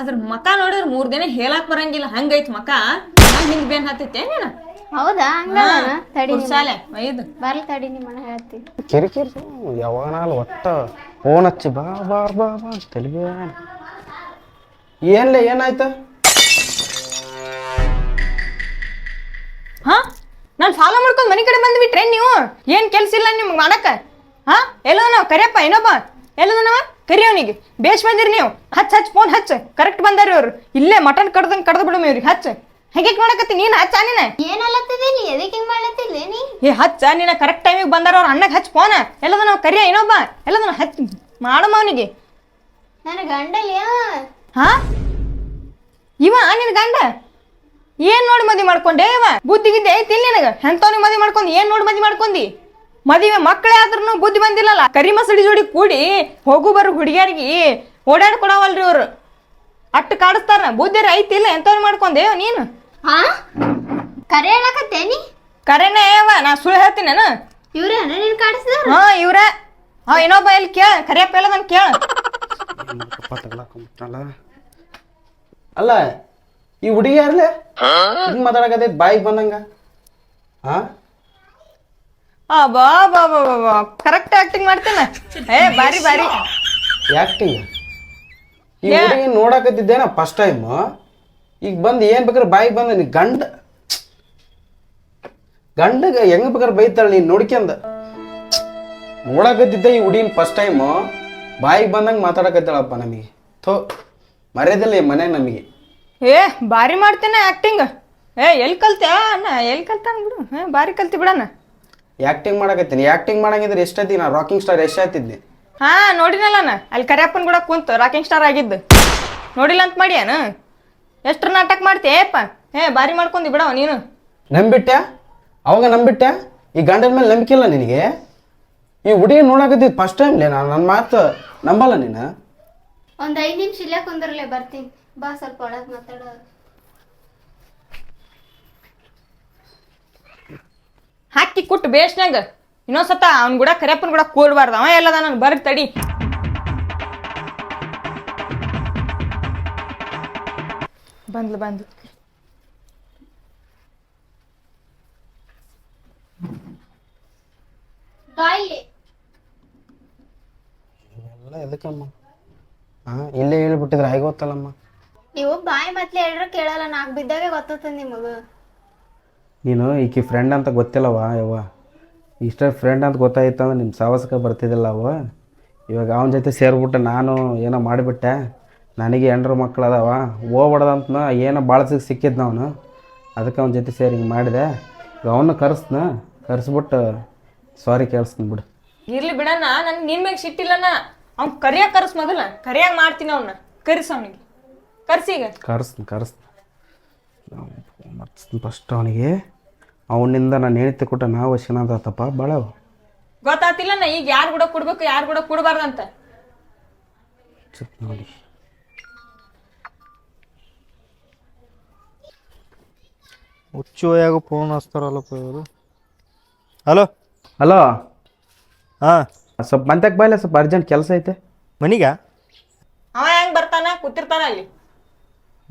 ಅದ್ರ ಮಕ ನೋಡಿದ್ರೆ ಮೂರ್ ದಿನ ಹೇಳಕ್ ಬರಂಗಿಲ್ಲ. ಹಂಗೈತ್ ಮಕ. ಹಿಂದ್ ಬೇನ್ ಹತ್ತೈತೆ ನೀನ ಹೌದಾ? ಹಂಗ ತಡಿ ಐದು ಬರ್ಲಿ ತಡಿ ನಿಮ್ಮ ಅಣ್ಣ ಕಿರಿಕಿರಿ ಯಾವಾಗನಾಲ್ ಒಟ್ಟ ಫೋನ್ ಹಚ್ಚಿ ಬಾ ಬಾ ಬಾ ಬಾ ತಲೆಗೆ ಏನ್ಲೆ ಏನಾಯ್ತು? ಹಾ? ನಾನ್ ಫಾಲೋ ಮಾಡ್ಕೊಂಡು ಮನೆ ಕಡೆ ಬಂದ್ಬಿಟ್ರೆ ನೀವು? ಏನ್ ಕೆಲ್ಸ ಇಲ್ಲ ನಿಮ್ಗೆ ಮಾಡಕ ಹಾ? ಎಲ್ಲದ ನಾವು ಕರಿಯಪ್ಪ ಇನ್ನೊಬ್ಬ? ಎಲ್ಲದ ನಾವ ಕರಿ ಅವನಿಗೆ ಬೇಷ್ ಬಂದಿರಿ ನೀವು. ಹಚ್ಚ ಹಚ್ಚ ಫೋನ್ ಹಚ್ಚ ಕರೆಕ್ಟ್ ಬಂದಾರಿ ಅವ್ರು. ಇಲ್ಲೇ ಮಟನ್ ಕಡ್ದಂಗ್ ಕಡ್ದು ಬಿಡು ಇವ್ರಿಗೆ ಹಚ್ಚ ಹೆಂಗೆ ಮಾಡಕತ್ತಿ ನೀನ್? ಹಚ್ಚ ನೀನ ಏನಲ್ಲತ್ತಿದ್ದೀನಿ ಎದಕ್ಕೆ ಹಿಂಗ್ ಮಾಡ್ಲತ್ತಿಲ್ಲ ನೀ? ಏ ಹಚ್ಚ ನೀನ. ಕರೆಕ್ಟ್ ಟೈಮಿಗೆ ಬಂದಾರ ಅವ್ರ ಅಣ್ಣಗೆ ಹಚ್ ಫೋನ್. ಎಲ್ಲದ ನಾವ್ ಕರಿಯ ಇನ್ನೊಬ್ಬ. ಎಲ್ಲದ ನಾವ್ ಹಚ್ ಮಾಡಮ್ಮ ಅವನಿಗೆ ನನ್ನ ಗಂಡಲ್ಲಿ ಹಾ? ಇವ ನಿನ್ ಗಂಡ? ಏನ್ ನೋಡಿ ಮದಿ ಮಾಡ್ಕೊಂಡೆ ಇವ? ಬುದ್ಧಿ ಗಿದ್ದೆ ಐತಿ ನಿನಗ? ಎಂತವ್ನಿಗೆ ಮದಿ ಮಾಡ್ಕೊಂಡಿ ಏನ್ ನೋಡಿ ಮದಿ ಮಾಡ್ಕೊಂಡಿ ಮದುವೆ ಮಕ್ಕಳೇ ಆದ್ರೂ ಬುದ್ಧಿ ಬಂದಿಲ್ಲಲ್ಲ? ಕರಿ ಮಸಡಿ ಜೋಡಿ ಕೂಡಿ ಹೋಗು ಬರು ಹುಡುಗಿಯರಿಗೆ ಓಡಾಡ್ಕೊಡವಲ್ರಿ ಅವ್ರು ಅಟ್ಟು ಕಾಡಿಸ್ತಾರ ಬುದ್ಧಿ ಐತಿ ಇಲ್ಲ? ಎಂತವ್ರು ಮಾಡ್ಕೊಂಡೆ ನೀನು? ಹಾ ಕರೆ ಹೇಳಕತ್ತೇನಿ ಕರೆನೇ ಅವ ನಾ ಸುಳ್ಳು ಹೇಳ್ತೀನಿ ನಾನು ಇವ್ರೇನ ನೀನ್ ಕಾಡಿಸಿದ ಹಾ ಇವ್ರ. ಹಾ ಇನ್ನೊಬ್ಬ ಇಲ್ಲಿ ಕೇಳ ಕರಿಯಪ್ಪ ಎಲ್ಲ ನನ್ ಕೇಳ. ಅಲ್ಲ ಈ ಹುಡುಗಿ ಯಾರ್ಲೆ? ಹಿಂಗ್ ಮಾತಾಡಕತ್ತೈತಿ ಬಾಯಿಗೆ ಬಂದಂಗ. ಹಾ ಆ ಬಾ ಬಾ ಬಾ ಬಾ ಬಾ. ಕರೆಕ್ಟ್ ಆಕ್ಟಿಂಗ್ ಮಾಡ್ತೇನೆ. ಏ ಬಾರಿ ಬಾರಿ. ಆಕ್ಟಿಂಗ್ ಈ ಹುಡುಗಿ ನೋಡಕತ್ತಿದ್ದೇನ ಫಸ್ಟ್ ಟೈಮ್ ಈಗ ಬಂದು ಏನು ಬೇಕಾದ್ರೆ ಬಾಯಿಗೆ ಬಂದ ನೀ ಗಂಡ ಗಂಡಗ ಹೆಂಗ್ ಬೇಕಾದ್ರೆ ಬೈತಾಳೆ ನೀನು ನೋಡ್ಕ್ಯಂದ. ನೋಡಕತ್ತಿದ್ದೆ ಈ ಹುಡುಗಿನ ಫಸ್ಟ್ ಟೈಮು ಬಾಯಿಗೆ ಬಂದಂಗೆ ಮಾತಾಡಕತ್ತಾಳಪ್ಪ ನಮಗೆ ಥೋ ಮರ್ಯಾದಿಲ್ಲ ಈ ಮನೆ ನಮಗೆ. ಏ ಭಾರಿ ಮಾಡ್ತೇನೆ ಆ್ಯಕ್ಟಿಂಗ್ ಏ ಎಲ್ಲಿ ಕಲ್ತ್ಯಾ ಅಣ್ಣ ಎಲ್ಲಿ ಕಲ್ತಾನ ಬಿಡು. ಹಾಂ ಭಾರಿ ಕಲ್ತಿ ಬಿಡಣ್ಣ. ಆ್ಯಕ್ಟಿಂಗ್ ಮಾಡಕತ್ತೀನಿ. ಆ್ಯಕ್ಟಿಂಗ್ ಮಾಡಂಗಿದ್ರೆ ಎಷ್ಟೈತಿ ನಾ ರಾಕಿಂಗ್ ಸ್ಟಾರ್ ಎಷ್ಟಾಯ್ತಿದ್ದೆ? ಹಾ ನೋಡಿನಲ್ಲ ಅಣ್ಣ. ಅಲ್ಲಿ ಕರೆಯಪ್ಪನ ಕೂಡ ಕುಂತು ರಾಕಿಂಗ್ ಸ್ಟಾರ್ ಆಗಿದ್ದು. ನೋಡಿಲ್ಲ ಅಂತ ಮಾಡ್ಯಾನ? ಎಷ್ಟ್ರ ನಾಟಕ ಮಾಡ್ತೀಯಪ್ಪ ಹೇ ಬಾರಿ ಮಾಡ್ಕೊಂಡಿ ಬಿಡವ ನೀನು. ನಂಬಿಟ್ಟೆ? ಅವಾಗ ನಂಬಿಟ್ಟೆ? ಈ ಗಂಡನ ಮೇಲೆ ನಂಬಿಕೆ ಇಲ್ಲ ನಿನಗೆ? ಈ ಹುಡುಗಿ ನೋಡಕತ್ತಿದ್ದು ಫಸ್ಟ್ ಟೈಮ್ ಲೇ ನಾನು ನನ್ನ ಮಾತು ನಂಬಲ್ಲ ನೀನು? ಒಂದ್ ಐದು ನಿಮಿಷ ಇಲ್ಲೇ ಕುಂದ್ರಲೆ ಬರ್ತೀನಿ. ಬಾ ಸ್ವಲ್ಪ ಒಳಗ್ ಮಾತಾಡೋ. ಹಾಕಿ ಕುಟ್ಟು ಬೇಸ್ನಾಗ ಇನ್ನೊಂದ್ಸತ ಅವ್ನ ಕೂಡ ಕರಿಯಪ್ಪನ ಕೂಡ ಕೂಡ್ಬಾರ್ದು ಅವ ಎಲ್ಲದ ನಾನು ಬರ್ತಡಿ ತಡಿ. ಬಂದ್ಲು ಬಂದು ಬಾಯಿ ಎಲ್ಲ ಎದಕ್ಕಮ್ಮ? ಹಾಂ ಇಲ್ಲೇ ಹೇಳ್ಬಿಟ್ಟಿದ್ರೆ ಹಾಗೆ ಗೊತ್ತಲ್ಲಮ್ಮ ನೀವು ಬಾಯಿ ಮತ್ಲೆ ಹೇಳ್ರ ಕೇಳಲ್ಲ ನಾಕ್ ಬಿದ್ದಾಗ ಗೊತ್ತದ ನಿಮಗ. ನೀನು ಈಕಿ ಫ್ರೆಂಡ್ ಅಂತ ಗೊತ್ತಿಲ್ಲವ ಯವ್ವ. ಇಷ್ಟ ಫ್ರೆಂಡ್ ಅಂತ ಗೊತ್ತಾಯ್ತು ಅಂದ್ರೆ ನಿಮ್ಮ ಸಾಹಸಕ್ಕೆ ಬರ್ತಿದ್ದಿಲ್ಲ ಅವ ಇವಾಗ ಅವನ ಜೊತೆ ಸೇರಿಬಿಟ್ಟು ನಾನು ಏನೋ ಮಾಡಿಬಿಟ್ಟೆ. ನನಗೆ ಹೆಂಡ್ರು ಮಕ್ಳು ಅದಾವ ಹೋಗ್ಬಾರ್ದಂತ ಏನೋ ಭಾಳ ಸಿಕ್ ಸಿಕ್ಕಿದ್ನ ಅವನು. ಅದಕ್ಕೆ ಅವನ ಜೊತೆ ಸೇರಿ ಹಿಂಗೆ ಮಾಡಿದೆ. ಅವನ್ನ ಕರೆಸ್ನ ಕರೆಸ್ಬಿಟ್ಟು ಸಾರಿ ಕೇಳಿಸ್ತೀನಿ ಬಿಡು. ಇರ್ಲಿ ಬಿಡಣ್ಣ ನನ್ಗೆ ನಿನ್ ಮೇಲೆ ಸಿಟ್ಟಿಲ್ಲನ ಅವ್ನು ಕರಿಯಾಗ ಕರ್ಸ್ ಮೊದಲ ಕರಿಯಾಗಿ ಮಾಡ್ತೀನಿ ಅವನ್ನ ಕರ್ಸ ಅವನಿಗೆ. ಕರ್ಸೀಗ ಕರೆಸ್ತೀನಿ ಕರೆಸ್ತೀನಿ ಮರ್ಸ್ತೀನಿ ಫಸ್ಟ್ ಅವನಿಗೆ. ಅವನಿಂದ ನಾನು ಹೇಳ್ತಿ ಕೊಟ್ಟ ನಾವು ಆತಪ್ಪ ಭಾಳ ಗೊತ್ತಾತಿಲ್ಲನ ಈಗ ಯಾರು ಕೂಡ ಕೊಡ್ಬೇಕು ಯಾರು ಕೂಡ ಕೊಡಬಾರ್ದಂತ. ನೋಡಿ. ಹುಚ್ಚುಯಾಗ ಫೋನ್ ಹಚ್ತಾರಲ್ಲಪ್ಪ ಇವರು. ಹಲೋ ಹಲೋ ಹಾಂ. ಸ್ವಲ್ಪ ಮಂತಕ್ಕೆ ಬಾಯಿಲ್ಲ ಸ್ವಲ್ಪ ಅರ್ಜೆಂಟ್ ಕೆಲಸ ಐತೆ. ಮನಿಗ? ಅವ ಹೆಂಗ್ ಬರ್ತಾನ? ಕೂತಿರ್ತಾನ ಅಲ್ಲಿ.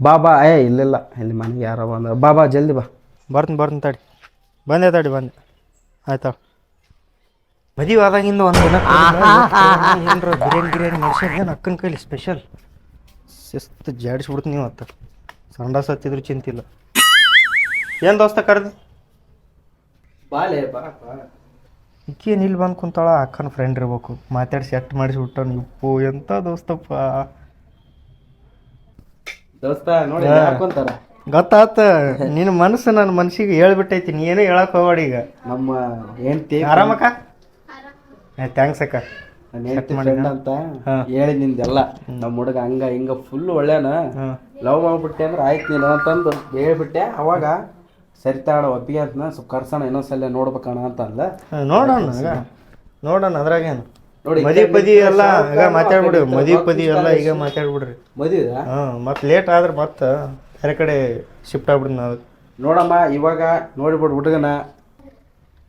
ಬಾ ಬಾ. ಏ ಇಲ್ಲಿಲ್ಲ. ಇಲ್ಲಿ ಮನೆಗೆ ಯಾರೋ ಬಂದ. ಬಾ ಬಾ ಜಲ್ದಿ ಬಾ. ಬರ್ತೀನಿ ಬರ್ತೀನಿ ತಡಿ. ಬಂದೆ ತಡಿ ಬಂದೆ. ಆಯ್ತಾ. ಮದುವೆ ಆದಾಗಿಂದ ಒಂದು ದಿನ ಏನ್ರ ಬಿರಿಯಾನಿ ಗಿರಿಯಾನಿ ಮಾಡ್ಸ್ಯಾರ ಏನು ಅಕ್ಕನ ಕೈಲಿ ಸ್ಪೆಷಲ್ ಶಿಸ್ತು ಜಾಡಿಸ್ಬಿಡ್ತು ನೀವು ಅತ್ತ. ಸಂಡಾಸ್ ಹತ್ತಿದ್ರು ಚಿಂತಿಲ್ಲ. ಏನು ದೋಸ್ತ ಕರೆದು? ಬಾಲೆ ಬಾ ಬಾ. ಈಕೇನು ಇಲ್ಲಿ ಬಂದು ಕುಂತಾಳ? ಅಕ್ಕನ ಫ್ರೆಂಡ್ ಇರ್ಬೇಕು. ಮಾತಾಡಿ ಸೆಟ್ ಮಾಡಿಸ್ಬಿಟ್ಟನು ಉಪ್ಪು ಎಂತ ದೋಸ್ತಪ್ಪ? ದೋಸ್ತ ನೋಡಿ ಹಾಕೊಂತಾರ ಗೊತ್ತಾತ. ನಿನ್ನ ಮನಸ್ಸು ನನ್ನ ಮನ್ಸಿಗೆ ಹೇಳ್ಬಿಟ್ಟೈತಿ. ನೀ ಏನೇ ಹೇಳಕ್ ಹೋಗ್ಬೇಡ ಈಗ. ನಮ್ಮ ಹೆಂಡ್ತಿ ಆರಾಮಕ್ಕ ಥ್ಯಾಂಕ್ಸ್ ಅಕ್ಕ. ನನ್ನ ಹೆಂಡ್ತಿ ಫ್ರೆಂಡ್ ಅಂತ ಹೇಳಿ ನಿಂದೆಲ್ಲ ನಮ್ಮ ಹುಡುಗ ಹಂಗ ಹಿಂಗ ಫುಲ್ ಒಳ್ಳೇನ. ಲವ್ ಮಾಡ್ಬಿಟ್ಟೆ ಅಂದ್ರೆ ಆಯ್ತು ನೀನು ಅಂತಂದು ಹೇಳ್ಬಿಟ್ಟೆ. ಅವಾಗ ಸರಿತಾಡ ಒಪ್ಪಿಗೆ ಅಂತ ಸ್ವಲ್ಪ ಕರ್ಸೋಣ ಇನ್ನೊಂದ್ಸಲ ನೋಡ್ಬೇಕಣ ಅಂತ ಅಲ್ಲ ನೋಡೋಣ ಈಗ ನೋಡೋಣ ಅದ್ರಾಗೇನು. ನೋಡಿ, ಮದಿ ಪದಿ ಎಲ್ಲ ಈಗ ಮಾತಾಡ್ಬಿಡ್ರಿ ಮದಿ ಪದಿ ಎಲ್ಲ ಈಗ ಮಾತಾಡ್ಬಿಡ್ರಿ. ಮದುವೆ ಹಾಂ ಮತ್ತೆ ಲೇಟ್ ಆದ್ರೆ ಮತ್ತೆ ಬೇರೆ ಕಡೆ ಶಿಫ್ಟ್ ಆಗ್ಬಿಡ್ರಿ ನಾವು. ನೋಡಮ್ಮ ಇವಾಗ ನೋಡಿಬಿಡು ಹುಡುಗನ.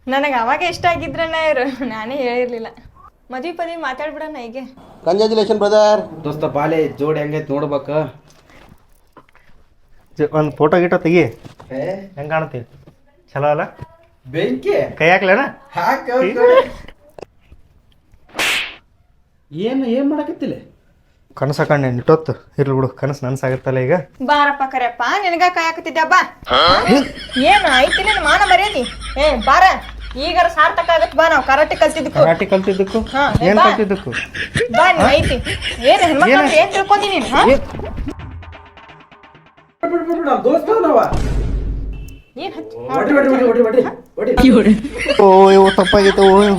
ನನಗೆ ಅವಾಗ ಇಷ್ಟ ಆಗಿದ್ರನ ಇರು. ನಾನೇ ಹೇಳಿರ್ಲಿಲ್ಲ. ಮದ್ವಿ ಪದಿ ಮಾತಾಡ್ಬಿಡಣ ಹೀಗೆ. ಕಂಗ್ರ್ಯಾಚುಲೇಷನ್ ಬ್ರದರ್ ದೋಸ್ತ ಬಾಲೆ ಜೋಡಿ ಹೆಂಗೈತೆ ನೋಡ್ಬೇಕ. ಒಂದು ಫೋಟೋ ಗಿಟೋ ತೆಗಿ. ಹೆಂಗೆ ಕಾಣ್ತೀವಿ ಚಲೋ ಅಲ್ಲ? ಬೆಂಕಿ? ಕೈ ಹಾಕ್ಲೇನ? ಹಾಕ ಏನು ಏನು ಮಾಡಕತ್ತಿಲ್ಲ ಕನಸ ಹಾಕೊಂಡೆ ನಿಟ್ಟೊತ್ತು. ಇರ್ಲಿ ಬಿಡು ಕನಸು ನನ್ಸಾಗತ್ತಲ್ಲ ಈಗ. ಬಾರಪ್ಪ ಕರೆಯಪ್ಪ ನಿನಗ ಕಾಯಕತ್ತಿದ್ದೆ ಬಾ. ಏನು ಐತಿ ನಿನ್ ಮಾನ ಮರ್ಯಾದಿ? ಏ ಬಾರ. ಈಗಾರ ಸಾರ್ಥಕ ಆಗತ್ ಬಾ ನಾವು ಕರಾಟೆ ಕಲ್ತಿದ್ದಕ್ಕೂ. ಕರಾಟಿ ಕಲ್ತಿದ್ದಕ್ಕೂ? ಹಾ, ಏನು ಬಾ. ಕಲ್ತಿದ್ದಕ್ಕೂ? ಬಾ ನೀ ಐತಿ. ಏನ್ ಹೆಣ್ಮಕ್ಳು ಏನ್ ತಿಳ್ಕೊಂಡಿ ನೀನು ಹಾ? ದೋಸ್ತ ಏನ್ ಹಚ್ಚಿ ಹೊಡಿ ಹೊಡಿ ಹೊಡಿ ಓ ಇವು ತಪ್ಪಾಗಿತ್ತು ಓಯ್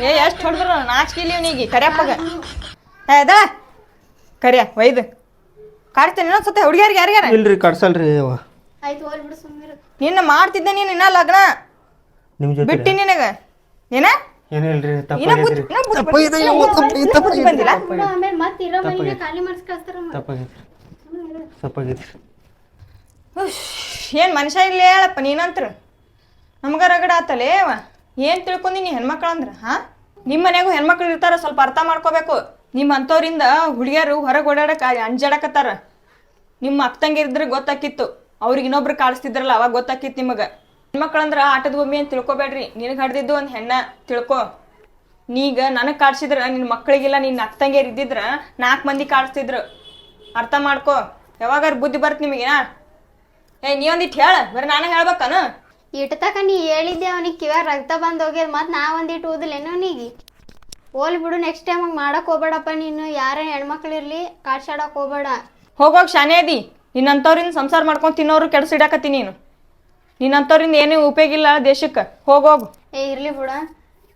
ಏ ಎಷ್ಟು ಹೊಡೆದ್ರು ನಾಚಿಕೆ ಇಲ್ಲಿ ಇವನಿಗೆ ಕರಿಯಪ್ಪಗ. ಏ ಅದ ಕರಿಯ ಒಯ್ದು. ಕಾಡ್ತೇನೆ ಇನ್ನೊಂದ್ಸತ ಹುಡುಗಿಯರಿಗೆ ಯಾರಿಗಾರ ಇಲ್ರಿ ಕಡ್ಸಲ್ರಿ ಅವ ನಿನ್ನ ಮಾಡ್ತಿದ್ದೆ ನೀನು ಇನ್ನ ಲಗ್ನ. ನಿಮ್ ಜೊತೆ ಬಿಟ್ಟಿ ನಿನಗ. ಏನ? ಏನಿಲ್ರಿ ಇನ್ನ ಬುದ್ಧಿ- ತಪ್ಪಾಗೈತ್ರಿ ಇನ್ನ ಬುದ್ಧಿ- ಇನ್ನ ಬುದ್ಧಿ- ಇನ್ನ ಬುದ್ಧಿ ಬಂದಿಲ್ಲ? ಆಮೇಲೆ ಮತ್ತೆ ಇರೋ ಮನೆಗೆ ಖಾಲಿ ಮಾಡಿಸ್ಕೊಳ್ತಾರ ಕಳ್ಸ್ತಾರ ತಪ್ಪಾಗೈತ್ರಿ ಏನು ಮನುಷ್ಯ ಇಲ್ಲ ಹೇಳಪ್ಪ ನೀನಂತ್ರ? ನಮ್ಗೆ ರಗಡ ಆತಲೇ ಏನ್ ತಿಳ್ಕೊಂಡಿ ನೀ ಹೆಣ್ಮಕ್ಳು ಅಂದ್ರ ಹಾ? ನಿಮ್ಮ ಮನೆಗೂ ಹೆಣ್ಮಕ್ಳು ಇರ್ತಾರ, ಸ್ವಲ್ಪ ಅರ್ಥ ಮಾಡ್ಕೋಬೇಕು. ನಿಮ್ಮ ಅಂಥವ್ರಿಂದ ಹುಡುಗಿಯರು ಹೊರಗೆ ಓಡಾಡಕ್ಕೆ ಅಂಜಾಡಕತ್ತಾರ. ನಿಮ್ಮ ಅಕ್ಕಂಗಿರಿದ್ರೆ ಗೊತ್ತಾಕಿತ್ತು, ಅವ್ರಿಗೆ ಇನ್ನೊಬ್ರು ಕಾಡಿಸ್ತಿದ್ರಲ್ಲ ಅವಾಗ ಗೊತ್ತಾಕಿತ್ತು ನಿಮಗೆ. ಹೆಣ್ಮಕ್ಳಂದ್ರ ಆಟದ ಭೂಮಿ ಅಂತ ತಿಳ್ಕೊಬೇಡ್ರಿ, ನಿನಗೆ ಹಡ್ದಿದ್ದು ಒಂದು ಹೆಣ್ಣ, ತಿಳ್ಕೊ. ನೀಗ ನನಗೆ ಕಾಡ್ಸಿದ್ರ ನಿನ್ನ ಮಕ್ಕಳಿಗೆಲ್ಲ ನಿನ್ನ ಅಕ್ಕಂಗಿಯರ್ ಇದ್ದಿದ್ರ ನಾಲ್ಕು ಮಂದಿ ಕಾಡಿಸ್ತಿದ್ರು. ಅರ್ಥ ಮಾಡ್ಕೋ. ಯಾವಾಗಾರ ಬುದ್ಧಿ ಬರ್ತ ನಿಮಗೇನಾ? ಏ ನೀ ಒಂದಿಟ್ಟು ಹೇಳ. ಬರೀ ನಾನೇ ಹೇಳ್ಬೇಕನ? ಇಟ್ಟತಕ ನೀ ಹೇಳಿದ್ದೆ ಅವನಿಗೆ ಕಿವ್ಯಾಗ ರಕ್ತ ಬಂದು ಹೋಗ್ಯದ ಮತ್ತು ನಾ ಒಂದಿಟ್ಟು ಓದಿಲ್ಲೇನೋ ಅವನಿಗೆ? ಹೋಲ್ ಬಿಡು ನೆಕ್ಸ್ಟ್ ಟೈಮ್ ಹಂಗೆ ಮಾಡಕ್ ಹೋಗ್ಬೇಡಪ್ಪ ನೀನು. ಯಾರೇ ಹೆಣ್ಮಕ್ಳು ಇರ್ಲಿ ಕಾಡ್ಸಾಡಕ್ ಹೋಗ್ಬೇಡ. ಹೋಗೋಕ್ ಶಾನೆ ಅದಿ. ನಿನ್ನಂಥವ್ರಿಂದ ಸಂಸಾರ ಮಾಡ್ಕೊಂಡು ತಿನ್ನೋರು ಕೆಡ್ಸಿಡಾಕತ್ತಿ ನೀನು. ನಿನ್ನಂಥವ್ರಿಂದ ಏನೇ ಉಪಯೋಗ ಇಲ್ಲ ದೇಶಕ್ಕೆ. ಹೋಗೋಗು ಏ ಇರ್ಲಿ ಬಿಡ.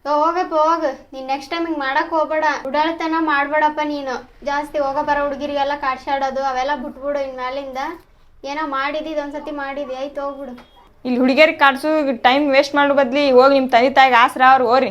ಹೋಗಪ್ಪ ಹೋಗ. ನೀನ್ ನೆಕ್ಸ್ಟ್ ಟೈಮ್ ಹಿಂಗ್ ಮಾಡಕ್ ಹೋಗ್ಬೇಡ. ಉಡಾಳತನ ಮಾಡ್ಬೇಡಪ್ಪ ನೀನು. ಜಾಸ್ತಿ ಹೋಗ ಬರೋ ಹುಡುಗಿರಿಗೆಲ್ಲ ಕಾಡ್ಸಾಡೋದು, ಅವೆಲ್ಲ ಬಿಟ್ಬಿಡು ಇನ್ ಮ್ಯಾಲಿಂದ ಏನೋ ಮಾಡಿದಿದ್ ಒಂದ್ಸತಿ ಮಾಡಿದಿ. ಆಯ್ತು, ಹೋಗ್ಬಿಡು. ಇಲ್ಲಿ ಹುಡುಗಿಯರಿಗೆ ಕಾಡ್ಸು, ಟೈಮ್ ವೇಸ್ಟ್ ಮಾಡೋ ಬದ್ಲಿ ಹೋಗಿ ನಿಮ್ಮ ತಂದೆ ತಾಯಿಗೆ ಆಸರ, ಅವ್ರು ಹೋರಿ